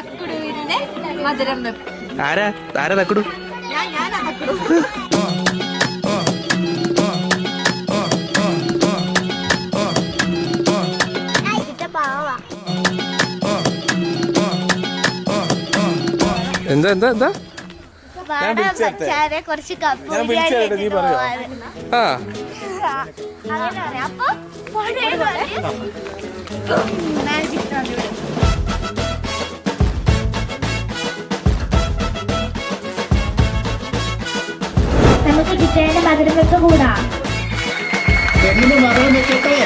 തക്കുടുവിന്റെ മധുരം വെപ്പ് ആരാ? ആരാ തക്കുടു? ഞാൻ ഞാൻ തക്കുടു. എന്താ എന്താ എന്താ? ഞാൻ വിളിച്ചതല്ലേ, നീ പറയോ? ആ. അപ്പൊ നിശ്ചയന മധുരം വെക്കുകൂടാ കൂടാ മധുരം വെക്കട്ടെ?